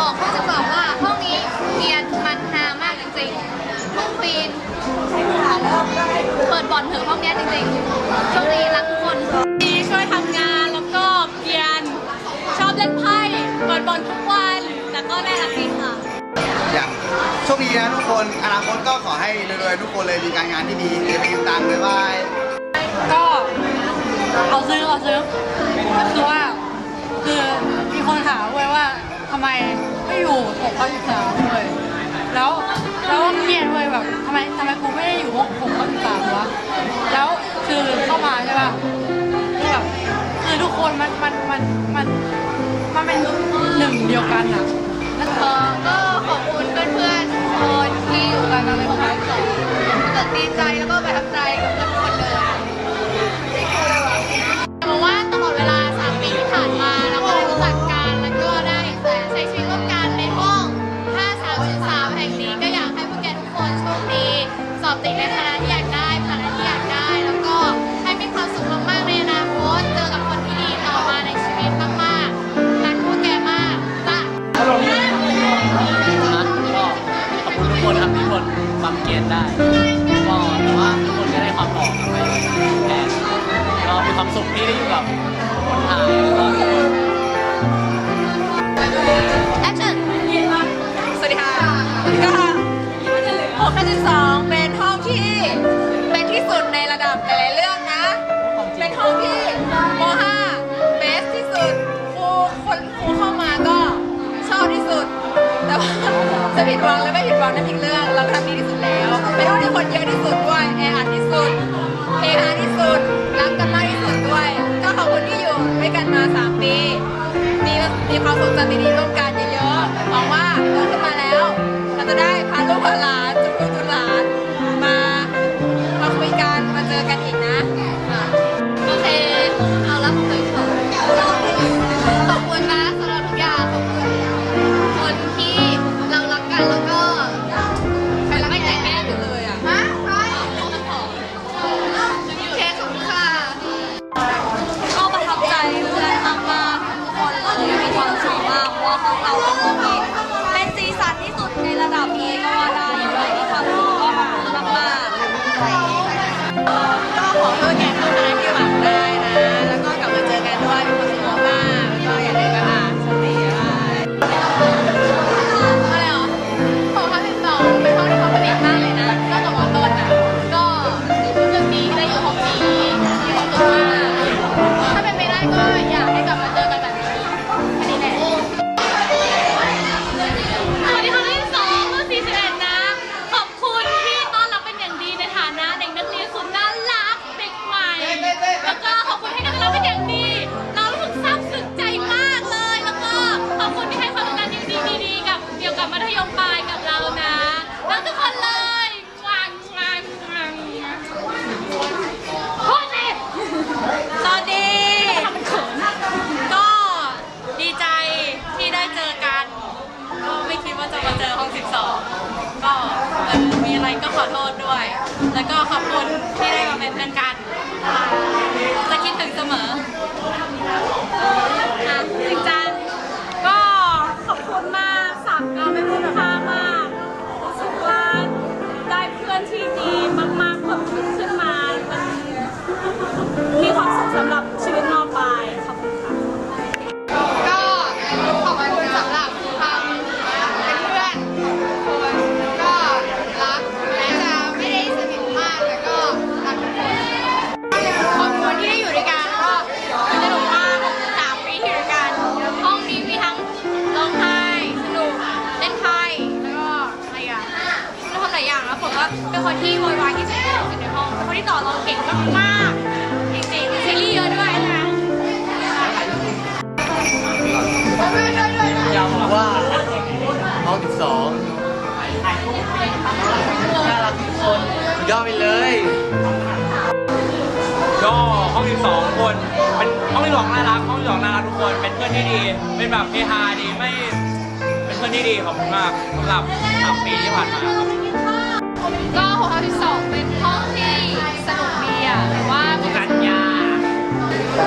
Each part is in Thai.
บอกข้อจะบอกว่าห้องนี้เรียนมันฮามากจริงๆห้องปีนเปิดบ่อนเถอะห้องเนี้ยจริงๆโชคดีรักทุกคนดีช่วยทำงานแล้วก็เรียนชอบเล่นไพ่เปิดบอลทุกวันแล้วก็ได้รักดีค่ะ อย่างโชคดีนะทุกคนอนาคตก็ขอให้รวยๆทุกคนเลยมีการงานที่ดีเก็บเงินตังค์บ๊ายบายก็เอาซื้อเอาซื้อก็คือว่าคือมีคนถามเว้ยว่า ทำไมไม่อยู่หกข้อสิบสามเลย แล้วแล้วเครียดเว้ยแบบทำไมทำไมกูไม่ได้อยู่หกหกข้อสิบสามวะ แล้วคือเข้ามาใช่ป่ะคือแบบคือทุกคนมันมันมันมันมันเป็นหนึ่งเดียวกันอะแล้วเออ สุขที่ได้อยู่กับคนไทยแล้วก็ action สวัสดีค่ะก็หกห้าสิบสองเป็นห้องที่เป็นที่สุดในระดับหลายๆเรื่องนะ เป็นห้องที่ม .5 เบสที่สุดครูคนครูเข้ามาก็ชอบที่สุด แต่ว่าจะผิดหวังหรือไม่ผิดหวังนั่นอีกเรื่อง เราก็ทำดีที่ แล้วก็ขอบคุณที่ได้มาเป็นเพื่อนกันจะคิดถึงเสมออะจริงจังก็ขอบคุณมากสามก็ไม่พูดค่ามากรู้สึกว่าได้เพื่อนที่ดีมากๆเพิ่มขึ้นมามันมีความสุขสำหรับ เป็นคนที่โวยวายที่สุดในห้องเป็นคนที่ต่อรองเก่งมากๆจริงๆซีรีส์เยอะด้วยนะยากบอกว่าห้อง12น่ารักทุกคนสุดยอดไปเลย ก็ห้องที่สองคนเป็นห้องที่สองน่ารักห้องที่สองน่ารักทุกคนเป็นเพื่อนที่ดีเป็นแบบเฮฮาดีไม่เป็นเพื่อนที่ดีขอบคุณมากสำหรับสามปีที่ผ่านมาครับ ก็หกห้าสิบสองเป็นห้องที่สนุกดีอะแต่ว่ามีกันยา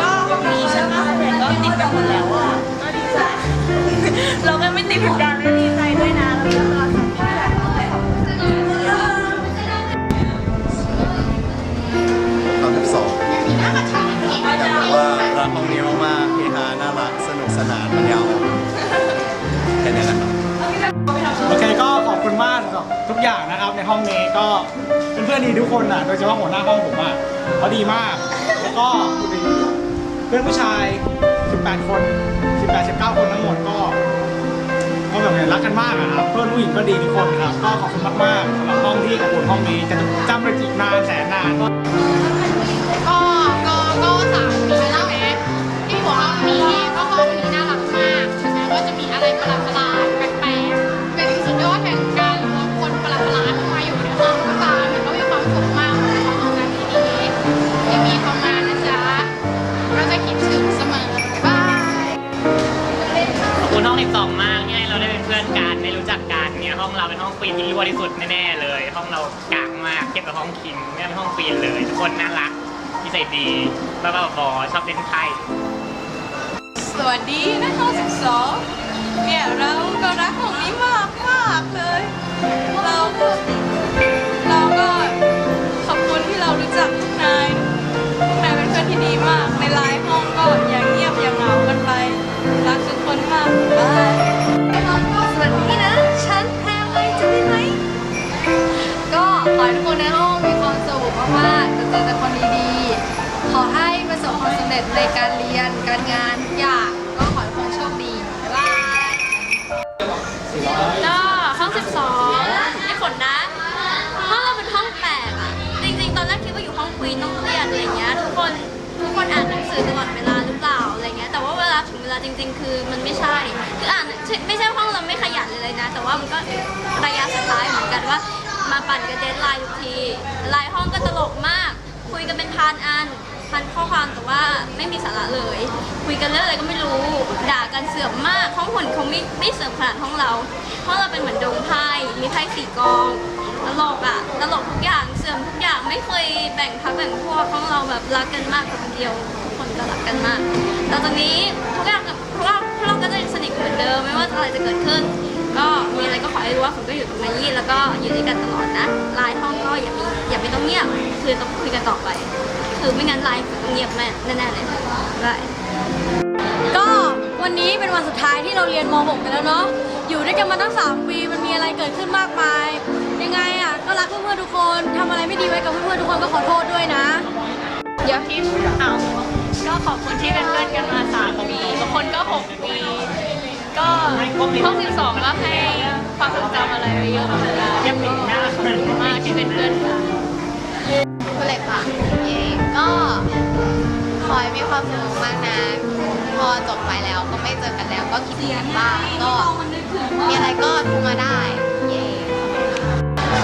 ก็ห้องนี้ใช่ไหมแต่ก็ติดกันหมดแล้วอะก็ดีใจเราก็ไม่ติดเหมือนกัน ห้องนี้ก็เป็นเพื่อนดีทุกคนอะโดยเฉพาะหัวหน้าห้องผมอะเขาดีมาก แล้วก็เพื่อนผู้ชาย 18 คน 18 19 คนทั้งหมดก็ก็แบบเนี่ยรักกันมากอะครับเพื่อนผู้หญิงก็ดีทุกคนครับก็ขอบคุณมากๆสำหรับห้องที่อบอุ่นห้องนี้จะจำไปอีกนานแสนนานก็ กันได้รู้จักกันเนี่ยห้องเราเป็นห้องควีนที่รั่วที่สุดแน่ๆเลย ห้องเรากากมากเทียบกับห้องคิมเนี่ยเป็นห้องควีนเลยทุกคนน่ารักนิสัยดีบ้าๆบอชอบเล่นไพ่สวัสดีนะห้องสิบสองเนี่ยเราก็รักห้องนี้มากมากเลย เราก็เราก็ขอบคุณที่เรารู้จักพวกนา จริง ๆ คือมันไม่ใช่คืออ่านไม่ใช่ห้องเราไม่ขยันเลยนะ แต่ว่ามันก็ระยะสุดท้ายเหมือนกันว่า มาปั่นกับเดทไลน์ทุกทีลน์ห้องก็ตลกมาก คุยกันเป็นพันอันพันข้อความแต่ว่าไม่มีสาระเลย คุยกันเรื่องอะไรก็ไม่รู้ด่ากันเสื่อมมากห้องหุ่นเขาไม่ไม่เสื่อมขนาดห้องเราห้องเราเป็นเหมือนดงไพ่มีไพ่สี่กองตลกอะตลกทุกอย่างเสื่อมทุกอย่างไม่เคยแบ่งพักแบ่งพวกห้องเราแบบรักกันมากคนเดียวคนก็รักกันมากแล้วตอนนี้ทุกอย่าง ว่าอะไรจะเกิดขึ้น ก็มีอะไรก็ขอให้รู้ว่าผมก็อยู่ตรงนี้แล้วก็อยู่ด้วยกันตลอดนะไลน์ห้องก็อย่ามีอย่าไม่ต้องเงียบคือต้องคุยกันต่อไป คือไม่งั้นไลน์ผมต้องเงียบแม่แน่ๆเลยได้ก็วันนี้เป็นวันสุดท้ายที่เราเรียนม .6 กันแล้วเนาะอยู่ด้วยกันมาตั้ง3ปีมันมีอะไรเกิดขึ้นมากมาย ยังไงอะก็รักเพื่อนๆทุกคนทำอะไรไม่ดีไว้กับเพื่อนๆทุกคนก็ขอโทษด้วยนะเดี๋ยวพี่เอาก็ขอบคุณที่เป็นเพื่อนกันมาสามปีบางคนก็หกปี ก็ห้องสิบสองก็ให้ความทรงจำอะไรไว้เยอะเหมือนกันยังมีหน้าขอบคุณมากที่เป็นเพื่อนกันก็เลยค่ะเย่ก็ขอให้มีความสุขมากนะพอจบไปแล้วก็ไม่เจอกันแล้วก็คิดถึงกันบ้างก็มีอะไรก็โทรมาได้เย่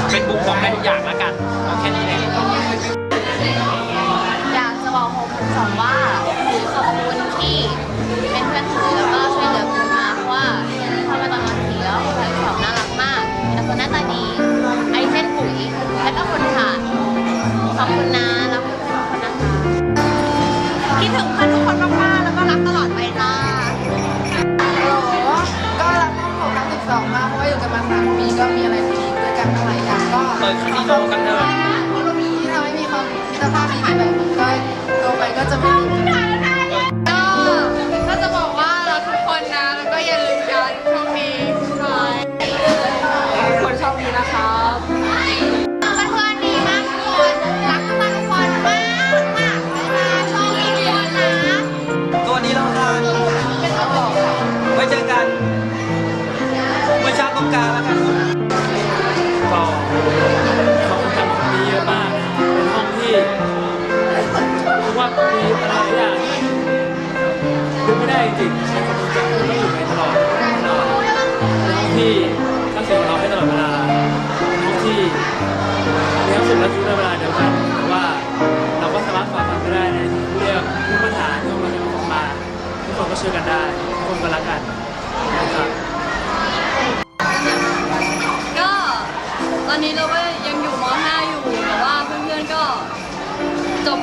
เป็นบุ๊กบอกได้ทุกอย่างแล้วกันเอาแค่นี้เองอยากจะบอกโฮมสองว่า เปิ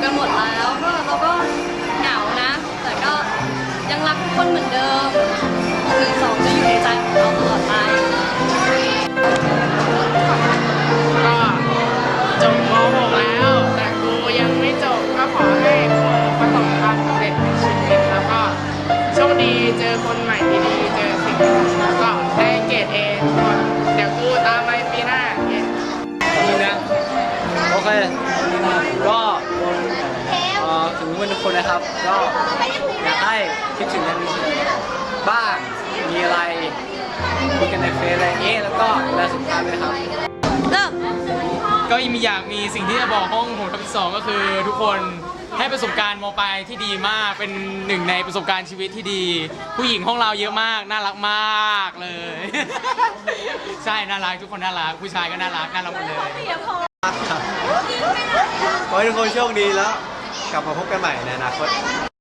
กันหมดแล้วก็เราก็เหงานะ แต่ก็ยังรักทุกคนเหมือนเดิมหนึ่งสองจะอยู่ในใจของเราตลอดไปก็จบม .6 แล้ว แต่กูยังไม่จบก็ขอให้กูประสบความสำเร็จในชีวิตแล้วก็โชคดีเจอคนใหม่ดีๆ คนนะครับ ก็อยากให้คิดถึงกันบ้างมีอะไรคุยกันในเฟซอะไรอย่างงี้แล้วก็ดูแลสุขภาพด้วยครับ เริ่มก็มีอยากมีสิ่งที่จะบอกห้องผมทับสองก็คือทุกคนให้ประสบการณ์มปลายที่ดีมากเป็นหนึ่งในประสบการณ์ชีวิตที่ดี ผู้หญิงห้องเราเยอะมาก น่ารักมากเลย ใช่น่ารักทุกคนน่ารักผู้ชายก็น่ารักน่ารักหมดเลยขอให้ทุกคนโชคดีแล้ว กลับมาพบกันใหม่ในอนาคต